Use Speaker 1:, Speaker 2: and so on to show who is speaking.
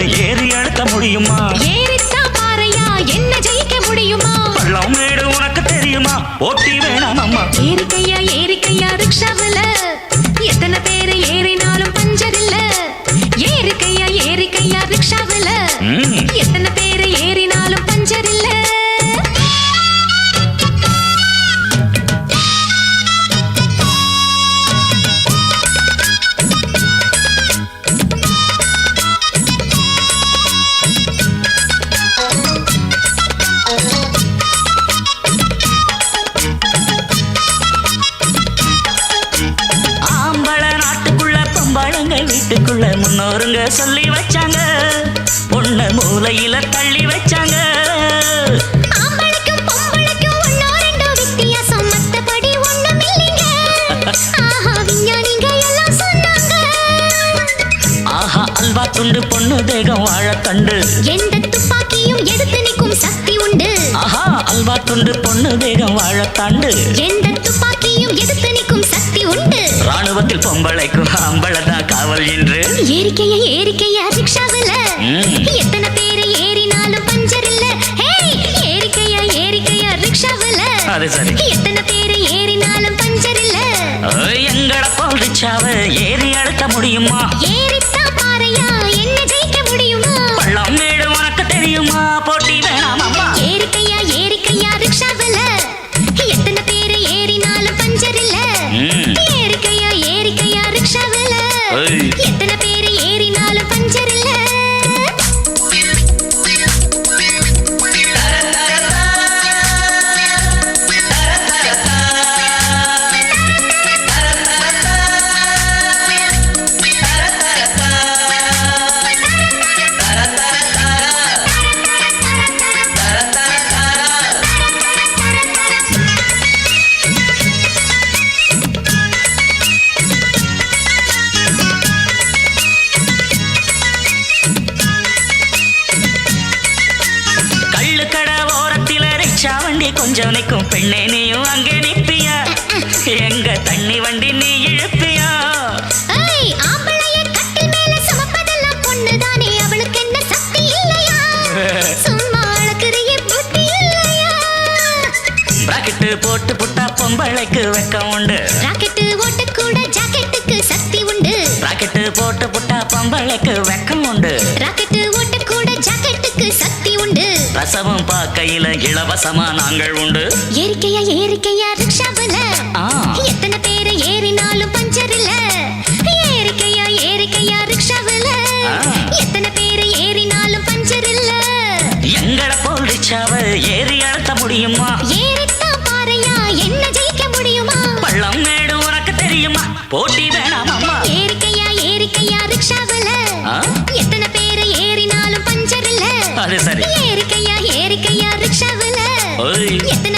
Speaker 1: ஏறி அழுத்த முடியுமா?
Speaker 2: ஏறித்தான் பாறையா? என்ன ஜெயிக்க முடியுமா? பள்ளம் மேடு உனக்கு தெரியுமா? ஓட்டி வேணாம் அம்மா. ஏறிக்கையா ஏறிக்கையா ரிக்ஷாவில். எத்தனை பேர் ஏறினாலும் பஞ்சர் இல்ல
Speaker 1: ஏறிக்கையா ஏறிக்கையா ரிக்ஷாவில் வீட்டுக்குள்ள முன்னோருங்க சொல்லி வச்சாங்க. பொண்ண மூலையில தள்ளி வச்சாங்க.
Speaker 2: ஆஹா
Speaker 1: அல்வா துண்டு பொண்ணு தேகம் வாழத்தண்டு.
Speaker 2: எந்த துப்பாக்கியும் எதிர்த்து நிற்கும் சக்தி உண்டு.
Speaker 1: ஆஹா அல்வா துண்டு பொண்ணு தேகம் வாழத்தாண்டு.
Speaker 2: எந்த
Speaker 1: ராணுவத்தில் பொம்பளைக்கும் ஆம்பளதான் காவல் என்று
Speaker 2: ஏறிக்கையா ஏறிக்கையா ரிக்ஷாவுல. எத்தனை பேரு ஏறினாலும் பஞ்சர் இல்ல ஏறிக்கையா ஏறிக்கையா ரிக்ஷாவுல
Speaker 1: அது சரி.
Speaker 2: எத்தனை பேரு ஏறினாலும் பஞ்சர் இல்ல
Speaker 1: எங்கட போல்டிச்சாவ ஏறி அழுத்த முடியுமா?
Speaker 2: ஏறித்தான் பாறையா என்ன ஜெயிக்க முடியுமா?
Speaker 1: பள்ளம் வீடு உனக்கு தெரியுமா? போட்டி ஓரத்தில ரிக்ஷா வண்டி கொஞ்சம் நிற்கும் பெண்ணே நீயும் அங்கே நிற்பியா? எங்க தண்ணி வண்டி நீ இழுப்பியா? போட்டு புட்டா பொம்பளைக்கு வெக்கம் உண்டு.
Speaker 2: ராக்கெட்டு ஓட்டக்கூட ஜாக்கெட்டுக்கு சக்தி உண்டு.
Speaker 1: ராக்கெட்டு போட்டு புட்டா பொம்பளைக்கு வெக்கம் உண்டு. ரசமும் பார்க்கையில இலவசமா நாங்கள் உண்டு.
Speaker 2: ஏறிக்கையா ஏறிக்கையா ரிக்ஷாவுல. எத்தனை பேரு ஏறினாலும் பஞ்சர் இல்ல.
Speaker 1: Bye.